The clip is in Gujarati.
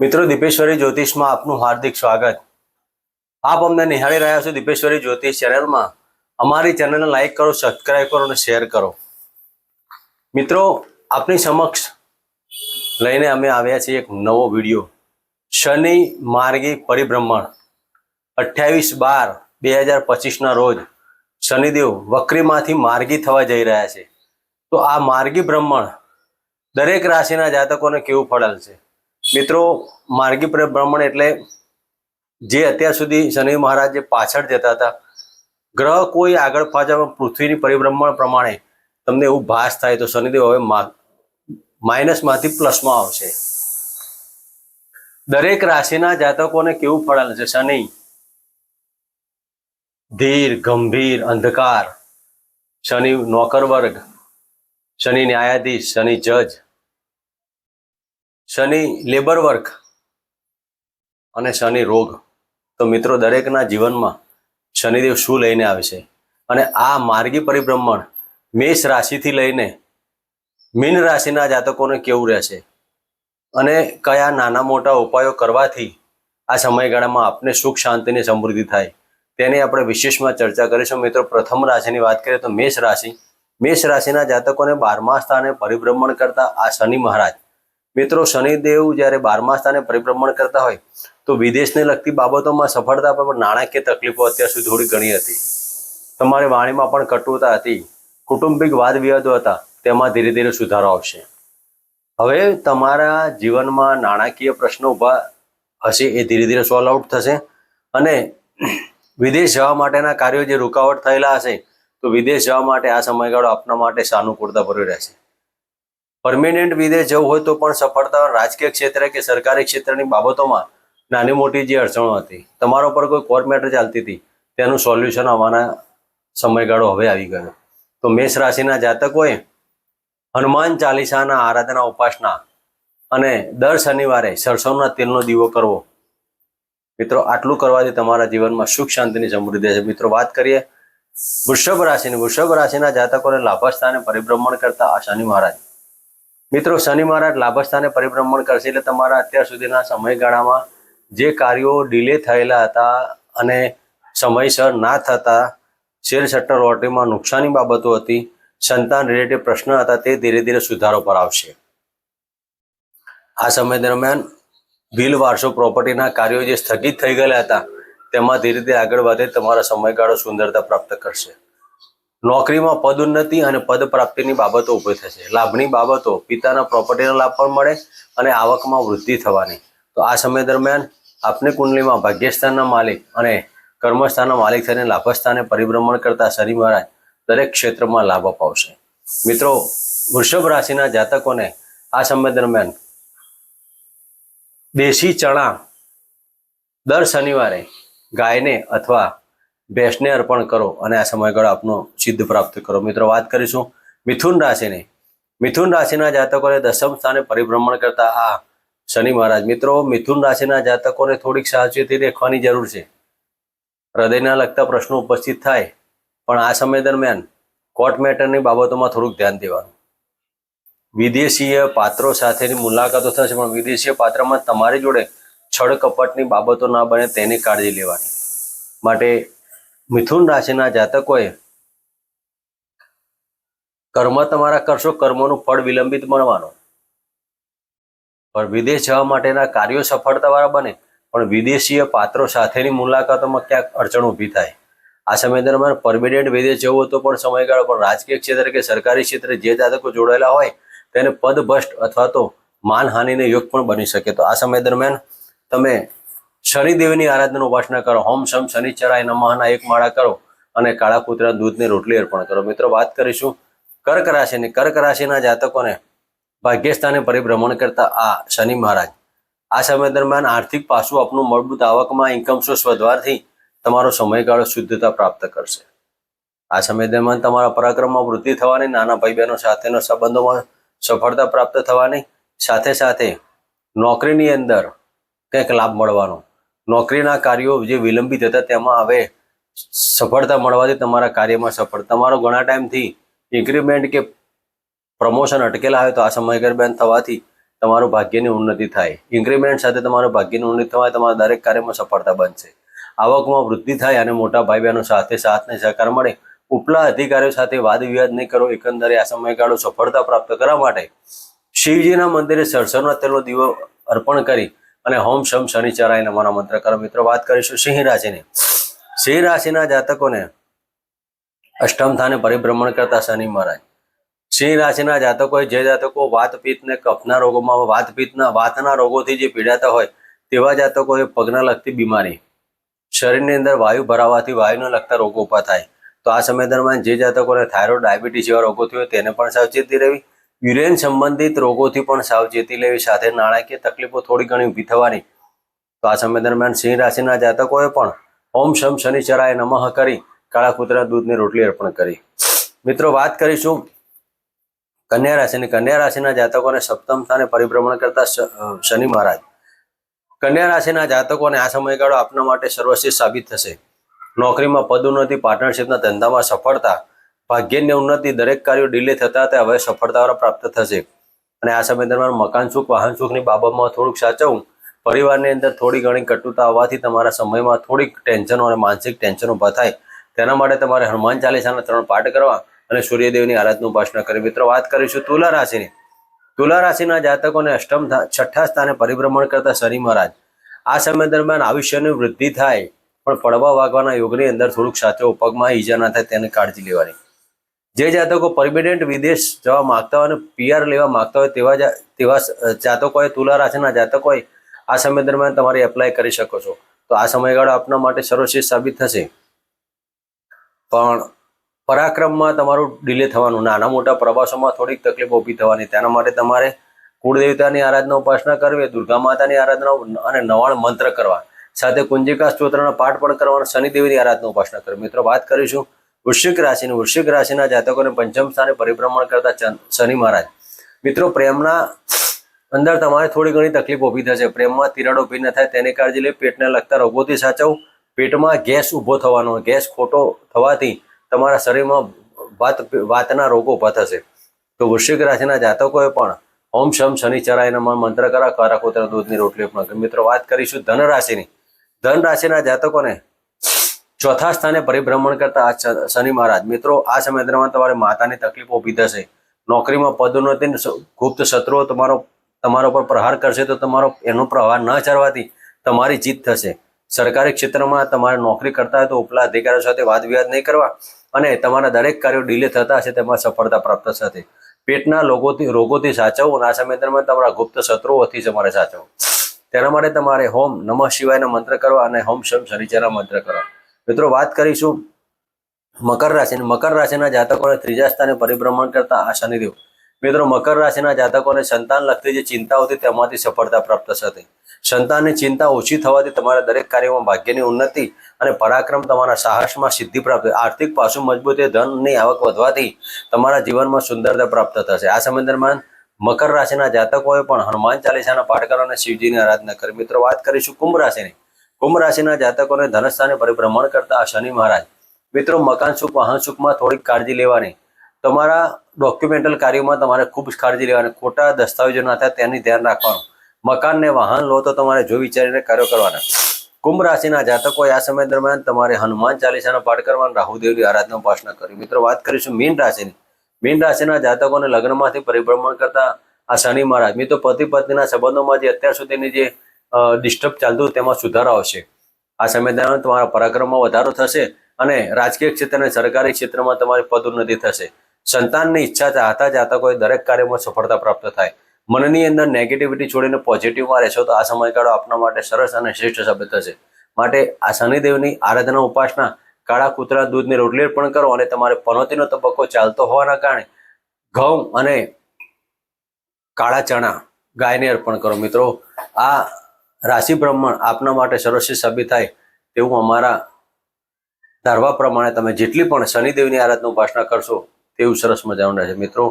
મિત્રો, દીપેશ્વરી જ્યોતિષમાં આપનું હાર્દિક સ્વાગત. આપ અમને નિહાળી રહ્યા છો દીપેશ્વરી જ્યોતિષ ચેનલમાં. અમારી ચેનલને લાઈક કરો સબસ્ક્રાઈબ કરો અને શેર કરો. મિત્રો, આપની સમક્ષ લઈને અમે આવ્યા છીએ એક નવો વીડિયો. શનિ માર્ગી પરિભ્રમણ. અઠ્યાવીસ બાર બે હજાર પચીસના રોજ શનિદેવ વક્રીમાંથી માર્ગી થવા જઈ રહ્યા છે. તો આ માર્ગી ભ્રમણ દરેક રાશિના જાતકોને કેવું ફળલ છે? મિત્રો, માર્ગી પરિભ્રમણ એટલે જે અત્યાર સુધી શનિ મહારાજ જે પાછળ જતા હતા, ગ્રહ કોઈ આગળ પાછળ પૃથ્વીની પરિભ્રમણ પ્રમાણે તમને એવું ભાસ થાય તો શનિદેવ હવે માઇનસમાંથી પ્લસમાં આવશે. દરેક રાશિના જાતકોને કેવું ફળ છે? શનિ, ધીર, ગંભીર, અંધકાર, શનિ નોકર વર્ગ શનિ ન્યાયાધીશ, શનિ જજ શનિ લેબર વર્ક અને શનિ રોગ. તો મિત્રો, દરેકના જીવનમાં શનિદેવ શું લઈને આવે છે? અને આ માર્ગી પરિભ્રમણ મેષ રાશિથી લઈને મીન રાશિના જાતકોને કેવું રહેશે? અને કયા નાના મોટા ઉપાયો કરવાથી આ સમયગાળામાં આપને સુખ શાંતિની સમૃદ્ધિ થાય? તેની આપણે વિશેષમાં ચર્ચા કરીશું. મિત્રો, પ્રથમ રાશિની વાત કરીએ તો મેષ રાશિ. મેષ રાશિના જાતકોને બારમા સ્થાને પરિભ્રમણ કરતા આ શનિ મહારાજ મિત્રો, શનિદેવ જ્યારે બારમા સ્થાને પરિભ્રમણ કરતા હોય, તો વિદેશને લગતી બાબતોમાં સફળતા પર નાણાકીય તકલીફો અત્યાર સુધી થોડી ઘણી હતી. તમારી વાણીમાં પણ કટુતા હતી, કુટુંબિક વાદ વિવાદો હતા, તેમાં ધીરે ધીરે સુધારો આવશે. હવે તમારા જીવનમાં નાણાકીય પ્રશ્નો ઊભા હશે એ ધીરે ધીરે સોલ્વ આઉટ થશે અને વિદેશ જવા માટેના કાર્યો જે રૂકાવટ થયેલા હશે, તો વિદેશ જવા માટે આ સમયગાળો આપના માટે સાનુકૂળતા ભર્યો રહેશે. પરમેનન્ટ વિદેશ જવું હોય તો પણ સફળતા રાજકીય ક્ષેત્રે કે સરકારી ક્ષેત્રની બાબતોમાં નાની મોટી જે અડચણો હતી, તમારા પર કોઈ કોર્ટ મેટર ચાલતી હતી, તેનું સોલ્યુશન આવવાના સમયગાળો હવે આવી ગયો. તો મેષ રાશિના જાતકોએ હનુમાન ચાલીસાના આરાધના ઉપાસના અને દર શનિવારે સરસવના તેલનો દીવો કરવો. મિત્રો, આટલું કરવાથી તમારા જીવનમાં સુખ શાંતિની સમૃદ્ધિ છે મિત્રો, વાત કરીએ વૃષભ રાશિની. વૃષભ રાશિના જાતકોને લાભસ્થાને પરિભ્રમણ કરતા આ શનિ મહારાજ. મિત્રો, શનિ મહારાજ લાભસ્થાને પરિભ્રમણ કરશે એટલે તમારા અત્યાર સુધીના સમયગાળામાં જે કાર્યો ડિલે થયેલા હતા અને સમયસર ના થતા, શેર સટ્ટર લોટરીમાં નુકસાની બાબતો હતી, સંતાન રિલેટેડ પ્રશ્ન હતા, તે ધીરે ધીરે સુધારો પર આવશે. આ સમય દરમિયાન બિલ વારસો પ્રોપર્ટીના કાર્યો જે સ્થગિત થઈ ગયેલા હતા, તેમાં ધીરે ધીરે આગળ વધે, તમારા સમયગાળો સુંદરતા પ્રાપ્ત કરશે. નોકરીમાં પદોન્નતિ અને પદ પ્રાપ્તિની બાબતો ઊભી થશે. લાભની બાબતો, પિતાના પ્રોપર્ટીનો લાભ પણ મળે અને આવકમાં વૃદ્ધિ થવાની. તો આ સમય દરમિયાન આપની કુંડલીમાં ભાગ્યસ્થાનના માલિક અને કર્મસ્થાનના માલિક થઈને લાભસ્થાને પરિભ્રમણ કરતા શનિ મહારાજ દરેક ક્ષેત્રમાં લાભ અપાવશે. મિત્રો, વૃષભ રાશિના જાતકોને આ સમય દરમિયાન દેશી ચણા દર શનિવારે ગાયને અથવા ભેંસને અર્પણ કરો અને આ સમયગાળો આપનો સિદ્ધ પ્રાપ્ત કરો. મિત્રો, વાત કરીશું મિથુન રાશિની. મિથુન રાશિના જાતકોને દસમ સ્થાને પરિભ્રમણ કરતા આ શનિ મહારાજ. મિત્રો, મિથુન રાશિના જાતકોને થોડીક સાવચેતી રાખવાની જરૂર છે. હૃદયના લગતા પ્રશ્નો ઉપસ્થિત થાય, પણ આ સમય દરમિયાન કોર્ટ મેટરની બાબતોમાં થોડુંક ધ્યાન દેવાનું. વિદેશીય પાત્રો સાથેની મુલાકાતો થશે, પણ વિદેશીય પાત્રમાં તમારી જોડે છળ કપટની બાબતો ના બને તેની કાળજી લેવાની. માટે મિથુન રાશિના જાતકોએ કર્મ તમારા કરશો, કર્મોનું ફળ વિલંબિત મળવાનું. પણ વિદેશ જવા માટેના કાર્યો સફળતાવાળા બને, પણ વિદેશીય પાત્રો સાથેની મુલાકાતોમાં ક્યાંક અડચણ ઊભી થાય. આ સમય દરમિયાન પરમિનન્ટ વિદેશ જવું તો પણ સમયગાળો, પણ રાજકીય ક્ષેત્રે કે સરકારી ક્ષેત્રે જે જાતકો જોડાયેલા હોય, તેને પદભ્રષ્ટ અથવા તો માનહાનિને યોગ પણ બની શકે. તો આ સમય દરમિયાન તમે શનિદેવની આરાધના ઉપાસના કરો. હોમ શમ શનિચરાય નમઃના એક માળા કરો અને કાળા કૂતરા દૂધની રોટલી અર્પણ કરો. મિત્રો, વાત કરીશું કર્ક રાશિની. કર્ક રાશિના જાતકોને ભાગ્યસ્થાને પરિભ્રમણ કરતા આ શનિ મહારાજ. આ સમય દરમિયાન આર્થિક પાસું આપનું મજબૂત આવકમાં ઇન્કમ સોર્સ વધવાથી તમારો સમયગાળો શુદ્ધતા પ્રાપ્ત કરશે. આ સમય દરમિયાન તમારા પરાક્રમમાં વૃદ્ધિ થવાની, નાના ભાઈ બહેનો સાથેનો સંબંધોમાં સફળતા પ્રાપ્ત થવાની, સાથે સાથે નોકરીની અંદર કંઈક લાભ મળવાનો. નોકરીના કાર્યો જે વિલંબિત હતા તેમાં હવે સફળતા મળવાથી તમારા કાર્યમાં સફળ. તમારો ઘણા ટાઈમથી ઇન્ક્રીમેન્ટ કે પ્રમોશન અટકેલા હોય તો આ સમય દરમિયાન થવાથી તમારું ભાગ્યની ઉન્નતિ થાય. ઇન્ક્રીમેન્ટ સાથે તમારું ભાગ્યની ઉન્નતિ થાય તમારા દરેક કાર્યમાં સફળતા બનશે. આવકમાં વૃદ્ધિ થાય અને મોટા ભાઈ બહેનો સાથે સાથને સહકાર મળે. ઉપલા અધિકારીઓ સાથે વાદ વિવાદ નહીં કરો. એકંદરે આ સમયગાળો સફળતા પ્રાપ્ત કરવા માટે શિવજીના મંદિરે સરસવના તેલનો દીવો અર્પણ કરી અને હોમ શમ શનિચરાય નમોના મંત્ર કરો મિત્રો વાત કરીશું સિંહ રાશિની. સિંહ રાશિના જાતકોને અષ્ટમ સ્થાને પરિભ્રમણ કરતા શનિ મહારાજ. સિંહ રાશિના જાતકોએ જે જાતકો વાત પિત્ત કફના રોગોમાં વાત પિત્તના, વાતના રોગોથી જે પીડાતા હોય, તેવા જાતકોએ પગના લગતી બીમારી. શરીરની અંદર વાયુ ભરાવાથી વાયુને લગતા રોગો ઊભા થાય. તો આ સમય દરમિયાન જે જાતકોને થાઇરોઇડ, ડાયાબિટીસ જેવા રોગો હોય, તેને પણ સાવચેતી રહેવી. યુરેન સંબંધિત રોગોથી પણ સાવચેતી લેવી સાથે નાણાકીય તકલીફો થોડી ઘણી ઊભી થવાની. તો આ સમય દરમિયાન સિંહ રાશિના જાતકોએ પણ ઓમ શમ શનિચરાય નમઃ કરી કાળા કૂતરા દૂધની રોટલી અર્પણ કરી. મિત્રો, વાત કરીશું કન્યા રાશિની. કન્યા રાશિના જાતકોને સપ્તમ સ્થાને પરિભ્રમણ કરતા શનિ મહારાજ. કન્યા રાશિના જાતકોને આ સમયગાળો આપના માટે સર્વશ્રેષ્ઠ સાબિત થશે. નોકરીમાં પદોન્નતિ પાર્ટનરશિપના ધંધામાં સફળતા ભાગ્યની ઉન્નતિ દરેક કાર્યો ડીલે થતા તે હવે સફળતા પ્રાપ્ત થશે. અને આ સમય દરમિયાન મકાન સુખ, વાહન સુખની બાબતમાં થોડુંક સાચવવું પરિવારની અંદર થોડી ઘણી કટુતા આવવાથી તમારા સમયમાં થોડીક ટેન્શનો અને માનસિક ટેન્શન ઊભા થાય. તેના માટે તમારે હનુમાન ચાલીસાના ત્રણ પાઠ કરવા અને સૂર્યદેવની આરાધના ઉપાસના કરવી. મિત્રો, વાત કરીશું તુલા રાશિની. તુલા રાશિના જાતકોને અષ્ટમ છઠ્ઠા સ્થાને પરિભ્રમણ કરતા શનિ મહારાજ. આ સમય દરમિયાન આયુષ્યની વૃદ્ધિ થાય, પણ પડવા વાગવાના યોગની અંદર થોડુંક સાચો ઉપગમાં ઈજા ના થાય તેની કાળજી લેવાની. જે જાતકો પરમિનન્ટ વિદેશ જવા માંગતા હોય અને પીઆર લેવા માંગતા હોય તેવા તેવા જાતકોએ તુલા રાશિના જાતકોએ આ સમય દરમિયાન તમારે એપ્લાય કરી શકો છો. તો આ સમયગાળો આપના માટે સર્વશ્રેષ્ઠ સાબિત થશે. પણ પરાક્રમમાં તમારું ડિલે થવાનું, નાના મોટા પ્રવાસોમાં થોડીક તકલીફ ઊભી થવાની, તેના માટે તમારે કુળદેવતાની આરાધના ઉપાસના કરવી, દુર્ગા માતાની આરાધના અને નવાણ મંત્ર કરવા. સાથે કુંજિકા સ્તોત્રના પાઠ પણ કરવાનો, શનિદેવની આરાધના ઉપાસના કરવી. મિત્રો, વાત કરીશું વૃશ્ચિક રાશિની વૃશ્ચિક રાશિના જાતકોને પંચમ સ્થાને પરિભ્રમણ કરતા શનિ મહારાજ. મિત્રો, પ્રેમના અંદર તમારે થોડી ઘણી તકલીફ ઊભી થશે. પ્રેમમાં તિરાડ ઊભી ન થાય. તેની કાળજી લઈ પેટને લગતા રોગોથી સાચવવું પેટમાં ગેસ ઊભો થવાનો, ગેસ ખોટો થવાથી તમારા શરીરમાં વાત, વાતના રોગો ઊભા થશે. તો વૃશ્ચિક રાશિના જાતકોએ પણ ઓમ શમ શનિચરાય નમઃ મંત્ર કરા કારાકોતરા દૂધની રોટલી મિત્રો, વાત કરીશું ધન રાશિની. ધન રાશિના જાતકોને ચોથા સ્થાને પરિભ્રમણ કરતા આ શનિ મહારાજ. મિત્રો, આ સમય દરમિયાન તમારે માતાની તકલીફ ઊભી થશે. નોકરીમાં પદોન્નતિ ગુપ્ત શત્રુઓ તમારો, તમારા પર પ્રહાર કરશે તો તમારો એનો પ્રહાર ન ચરવાથી તમારી જીત થશે. સરકારી ક્ષેત્રમાં તમારે નોકરી કરતા હોય તો ઉપલા અધિકારીઓ સાથે વાદ વિવાદ નહીં કરવા અને તમારા દરેક કાર્યો ડીલે થતા હશે તેમાં સફળતા પ્રાપ્ત થશે. પેટના લોકોથી રોગોથી સાચવવું અને આ સમય દરમિયાન તમારા ગુપ્ત શત્રુઓથી તમારે સાચવવું. તેના માટે તમારે હોમ નમઃ શિવાયના મંત્ર કરવા અને હોમ શમ શનિચરના મંત્ર કરવા. મિત્રો, વાત કરીશું મકર રાશિની મકર રાશિના જાતકોને ત્રીજા સ્થાને પરિભ્રમણ કરતા આ શનિદેવ. મિત્રો, મકર રાશિના જાતકોને સંતાન લગતી જે ચિંતા હતી તેમાંથી સફળતા પ્રાપ્ત થશે સંતાનની ચિંતા ઓછી થવાથી તમારા દરેક કાર્યમાં ભાગ્યની ઉન્નતિ અને પરાક્રમ તમારા સાહસમાં સિદ્ધિ પ્રાપ્ત આર્થિક પાસું મજબૂતી ધનની આવક વધવાથી તમારા જીવનમાં સુંદરતા પ્રાપ્ત થશે. આ સમય દરમિયાન મકર રાશિના જાતકોએ પણ હનુમાન ચાલીસાના પાઠ કરવા અને શિવજીની આરાધના કરી. મિત્રો, વાત કરીશું કુંભ રાશિની. કુંભ રાશિના જાતકોને ધનસ્થાને પરિભ્રમણ કરતા શનિ મહારાજ. મિત્રો, મકાન સુખ, વાહન સુખમાં થોડીક કાળજી લેવાની. તમારા ડોક્યુમેન્ટલ કાર્યોમાં તમારે ખૂબ જ કાળજી લેવાની. ખોટા દસ્તાવેજો ના થાય તેની ધ્યાન રાખવાનું. મકાન ને વાહન લો તો તમારે જો વિચારીને કાર્યો કરવાના. કુંભ રાશિના જાતકો આ સમય દરમિયાન તમારે હનુમાન ચાલીસાનો પાઠ કરવાનો રાહુદેવની આરાધના, ઉપાસના કરી મિત્રો, વાત કરીશું મીન રાશિની. મીન રાશિના જાતકોને લગ્નમાંથી પરિભ્રમણ કરતા આ શનિ મહારાજ. મિત્રો પતિ પત્નીના સંબંધોમાં જે અત્યાર સુધીની જે ડિસ્ટર્બ ચાલતું તેમાં સુધારો આવશે. આ સમય તમારા પરાક્રમમાં વધારો થશે અને રાજકીય ક્ષેત્ર અને સરકારી ક્ષેત્રમાં તમારી પદોન્નતિ થશે. સંતાનની ઈચ્છા ચાહતા કોઈ દરેક કાર્યમાં સફળતા પ્રાપ્ત થાય. મનની અંદર નેગેટિવિટી છોડીને પોઝિટિવમાં રહેશો તો આ સમયગાળો આપના માટે સરસ અને શ્રેષ્ઠ સાબિત થશે. માટે આ શનિદેવની આરાધના ઉપાસના કાળા કૂતરા દૂધની રોટલી પણ કરો અને તમારે પનોતીનો તબક્કો ચાલતો હોવાના કારણે ઘઉં અને કાળા ચણા ગાયને અર્પણ કરો મિત્રો. આ રાશિ બ્રહ્મણ આપના માટે સર્વશ્રેષ્ઠ સાબિત થાય તેવું અમારા ધારવા પ્રમાણે તમે જેટલી પણ શનિદેવની આરાધના ઉપાસના કરશો તેવું સરસ મજાનું રહેશે. મિત્રો